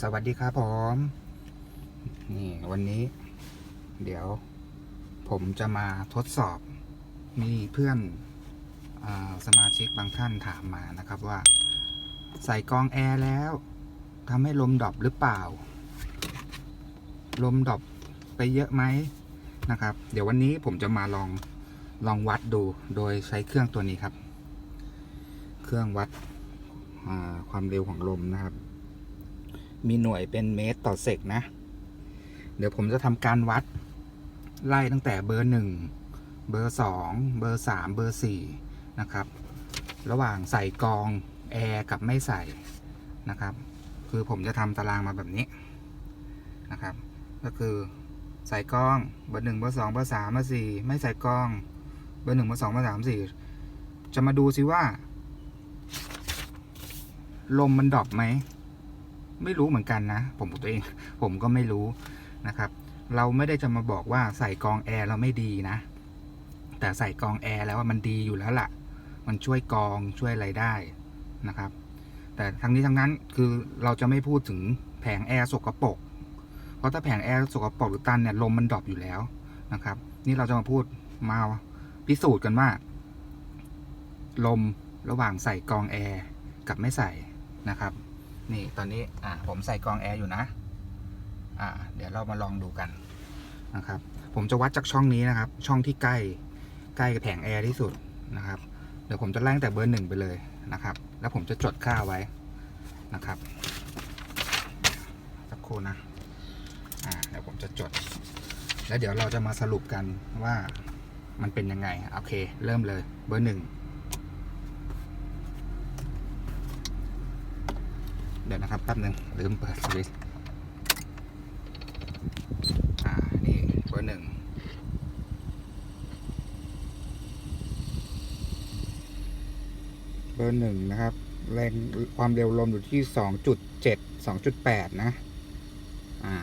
สวัสดีครับผม นี่วันนี้ เดี๋ยว ผมจะมาทดสอบ มีเพื่อนอสมาชิกบางท่านถามมานะครับว่า ใส่กองแอร์แล้วทำให้ลมดอปหรือเปล่า ลมดอปไปเยอะไหมนะครับ เดี๋ยววันนี้ผมจะมาลองลองวัดดูโดยใช้เครื่องตัวนี้ครับ เครื่องวัดความเร็วของลมนะครับ มีหน่วยเป็นเมตรต่อเซกนะ เดี๋ยวผมจะทำการวัด ไล่ตั้งแต่เบอร์หนึ่งเบอร์สองเบอร์สามเบอร์สี่นะครับ ระหว่างใส่กองแอร์กับไม่ใส่นะครับ คือผมจะทำตารางมาแบบนี้นะครับ ก็คือใส่กล้องเบอร์หนึ่งเบอร์สองเบอร์สามเบอร์สี่ไม่ใส่กล้อง เบอร์หนึ่งเบอร์สองเบอร์สามสี่จะมาดูซิว่า ลมมันดรอปไหม ไม่รู้เหมือนกันนะ ผมตัวเอง ผมก็ไม่รู้นะครับ เราไม่ได้จะมาบอกว่าใส่กองแอร์เราไม่ดีนะ แต่ใส่กองแอร์แล้วว่ามันดีอยู่แล้วล่ะ มันช่วยกองช่วยอะไรได้นะครับ แต่ทั้งนี้ทั้งนั้นคือเราจะไม่พูดถึงแผงแอร์สกปรกเพราะถ้าแผงแอร์สกปรกหรือตันเนี่ยลมมันดรอปอยู่แล้วนะครับ นี่เราจะมาพูดมาพิสูจน์กันว่า ลมระหว่างใส่กองแอร์กับไม่ใส่นะครับ นี่ตอนนี้อ่าผมใส่กองแอร์อยู่นะอ่าเดี๋ยวเรามาลองดูกันนะครับ ผมจะวัดจากช่องนี้นะครับ ช่องที่ใกล้ใกล้กับแผงแอร์ที่สุดนะครับ เดี๋ยวผมจะไล่ตั้งแต่เบอร์หนึ่งไปเลยนะครับ แล้วผมจะจดค่าไว้นะครับสักครู่นะอ่าเดี๋ยวผมจะจด แล้วเดี๋ยวเราจะมาสรุปกันว่ามันเป็นยังไงโอเค เริ่มเลยเบอร์หนึ่ง เดี๋ยวนะครับแป๊บหนึ่งลืมเปิดสวิตช์อ่า นี่เบอร์หนึ่งเบอร์หนึ่งนะครับ แรงความเร็วลมอยู่ที่สองจุดเจ็ดสองจุดแปดนะ อ่า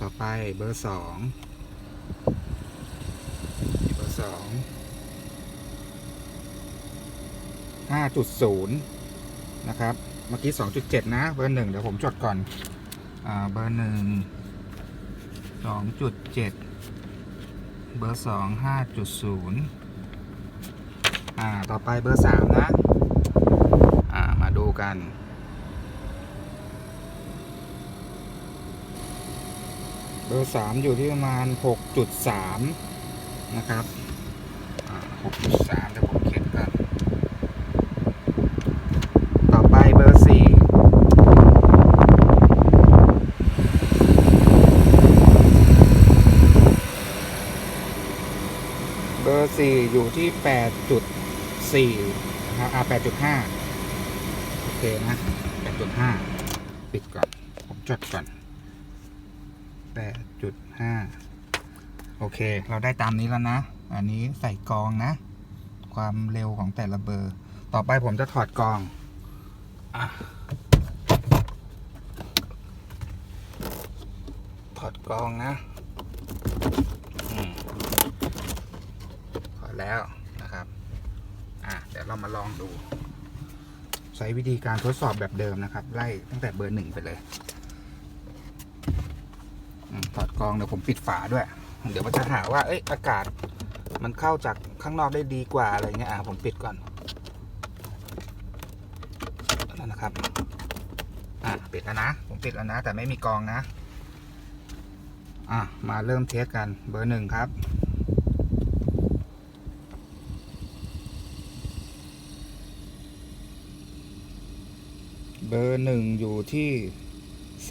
ต่อไปเบอร์สองเบอร์สองห้าจุดศูนย์นะครับ เมื่อกี้ 2.7 นะ เบอร์หนึ่งเดี๋ยวผมจดก่อนอเบอร์หนึ่ง2.7 เบอร์สอง5.0อ่า ต่อไปเบอร์สามนะ อ่า มาดูกันเบอร์สามอยู่ที่ประมาณ 6.3 นะครับอ่า6.3 4 อยู่ที่ 8.4นะครับอ่า8.5 โอเคนะ 8.5 ปิดก่อน ผมจดก่อน 8.5 โอเค เราได้ตามนี้แล้วนะ อันนี้ใส่กองนะ ความเร็วของแต่ละเบอร์ ต่อไปผมจะถอดกองอถอดกองนะ แล้วนะครับอะเดี๋ยวเรามาลองดู ใช้วิธีการทดสอบแบบเดิมนะครับ ไล่ตั้งแต่เบอร์หนึ่งไปเลยถอดกองเดี๋ยวผมปิดฝาด้วย เดี๋ยวมันจะหาว่าเอ้ยอากาศมันเข้าจากข้างนอกได้ดีกว่าอะไรเงี้ยอะผมปิดก่อนแล้วนะครับอะปิดแล้วนะ ผมปิดแล้วนะ แต่ไม่มีกองนะ อะมาเริ่มเทสกันเบอร์หนึ่งครับ เบอร์หนึ่งอยู่ที่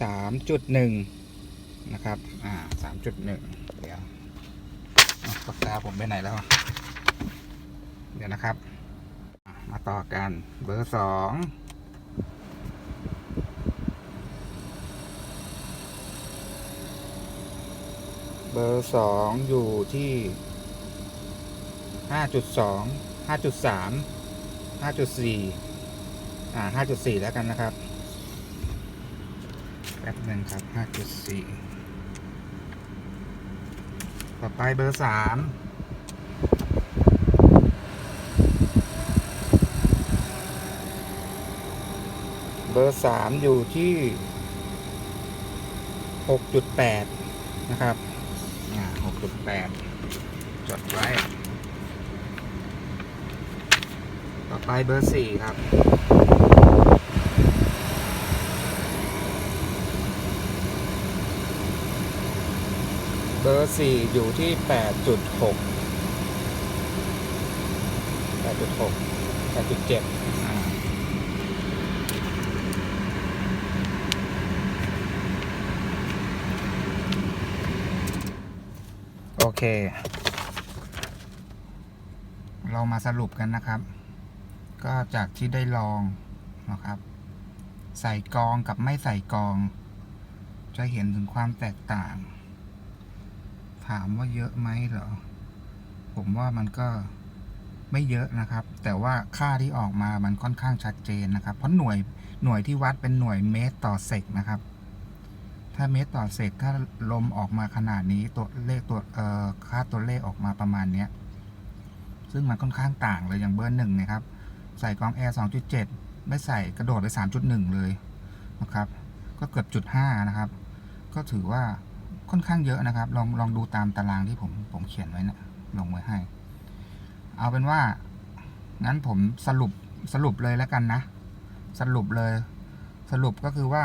สามจุดหนึ่งนะครับ อ่าสามจุดหนึ่งเดี๋ยวอะปากกาผมไปไหนแล้ว เดี๋ยวนะครับ มาต่อกันเบอร์สองเบอร์สองอยู่ที่ห้าจุดสองห้าจุดสามห้าจุดสี่ อ่าห้าจุดสี่แล้วกันนะครับแป๊บหนึ่งครับห้าจุดสี่ต่อไปเบอร์สามเบอร์สามอยู่ที่หกจุดแปดนะครับอ่าหกจุดแปดจดไว้ ต่อไปเบอร์สี่ครับ เบอร์สี่อยู่ที่แปดจุดหกแปดจุดหกแปดจุดเจ็ดโอเค เรามาสรุปกันนะครับ ก็จากที่ได้ลองนะครับ ใส่กองกับไม่ใส่กอง จะเห็นถึงความแตกต่าง ถามว่าเยอะไหมเหรอ ผมว่ามันก็ไม่เยอะนะครับ แต่ว่าค่าที่ออกมามันค่อนข้างชัดเจนนะครับ เพราะหน่วยหน่วยที่วัดเป็นหน่วยเมตรต่อเซกนะครับ ถ้าเมตรต่อเซกถ้าลมออกมาขนาดนี้ตัวเลขตัวเอ่อค่าตัวเลขออกมาประมาณเนี้ยซึ่งมันค่อนข้างต่างเลยอย่างเบอร์หนึ่งนะครับ ใส่กองแอร์ 2.7 ไม่ใส่กระโดดไป 3.1 เลยนะครับ ก็เกือบจุด5นะครับ ก็ถือว่า ค่อนข้างเยอะนะครับ ลองลองดูตามตารางที่ผมผมเขียนไว้นะลงไว้ให้ เอาเป็นว่า งั้นผมสรุปสรุปเลยแล้วกันนะ สรุปเลย สรุปก็คือว่า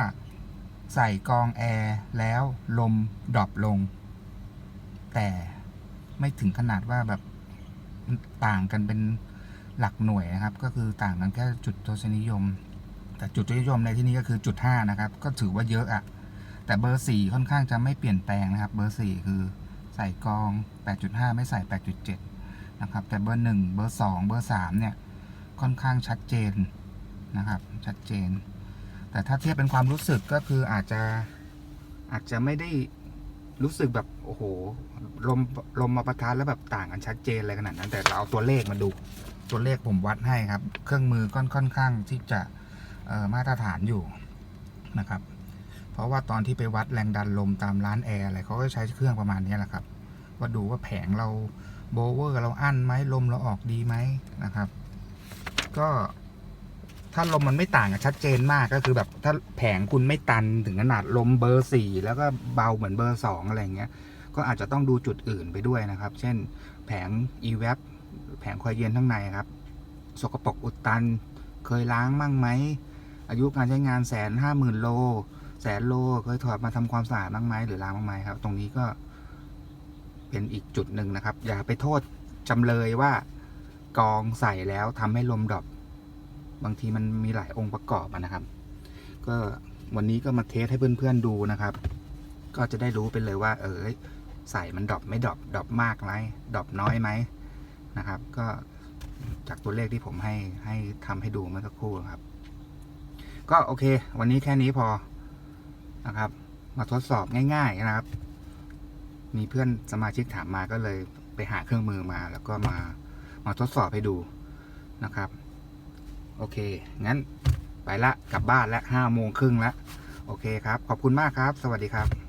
ใส่กองแอร์แล้วลมดรอปลง แต่ไม่ถึงขนาดว่าแบบต่างกันเป็นหลักหน่วยนะครับ ก็คือต่างกันแค่จุดทศนิยม แต่จุดทศนิยมในที่นี้ก็คือจุดห้านะครับ ก็ถือว่าเยอะอะ แต่เบอร์สี่ค่อนข้างจะไม่เปลี่ยนแปลงนะครับ เบอร์สี่คือใส่กอง 8.5 ไม่ใส่ 8.7 นะครับ แต่เบอร์หนึ่งเบอร์สองเบอร์สามเนี่ย ค่อนข้างชัดเจนนะครับ ชัดเจน แต่ถ้าเทียบเป็นความรู้สึกก็คืออาจจะอาจจะไม่ได้รู้สึกแบบโอ้โหลมลมมาประทานแล้วแบบต่างกันชัดเจนอะไรขนาดนั้น แต่เราเอาตัวเลขมาดูตัวเลขผมวัดให้ครับ เครื่องมือก็ค่อนข้างที่จะมาตรฐานอยู่นะครับ ราะว่าตอนที่ไปวัดแรงดันลมตามร้านแอร์อะไรเขาก็ใช้เครื่องประมาณนี้แหละครับว่าดูว่าแผงเราโบเวอร์เราอั้นไหมลมเราออกดีไหมนะครับ ก็ถ้าลมมันไม่ต่างกันชัดเจนมากก็คือแบบถ้าแผงคุณไม่ตันถึงขนาดลมเบอร์สี่แล้วก็เบาเหมือนเบอร์สองอะไรเงี้ย ก็อาจจะต้องดูจุดอื่นไปด้วยนะครับ เช่น แผง e v a p แผงคอยเย็นข้างในครับ สกปรกอุดตัน เคยล้างมั่งไหม อายุการใช้งานแสนห้าหมื่นโล แสนโลเคยถอดมาทำความสะอาดบ้างไหมหรือล้างบ้างไหมครับ ตรงนี้ก็เป็นอีกจุดหนึ่งนะครับ อย่าไปโทษจำเลยว่ากองใส่แล้วทำให้ลมดรอปบางทีมันมีหลายองค์ประกอบนะครับ ก็วันนี้ก็มาเทสให้เพื่อนๆดูนะครับ ก็จะได้รู้ไปเลยว่า เออใส่มันดรอปไม่ดรอปดรอปมากไหมดรอปน้อยไหมนะครับ ก็จากตัวเลขที่ผมให้ให้ทำให้ดูเมื่อสักครู่ครับ ก็โอเค วันนี้แค่นี้พอ นะครับ มาทดสอบง่ายๆนะครับ มีเพื่อนสมาชิกถามมาก็เลยไปหาเครื่องมือมา แล้วก็มามาทดสอบให้ดูนะครับ โอเค งั้นไปละกลับบ้านละห้าโมงครึ่งละโอเคครับ ขอบคุณมากครับ สวัสดีครับ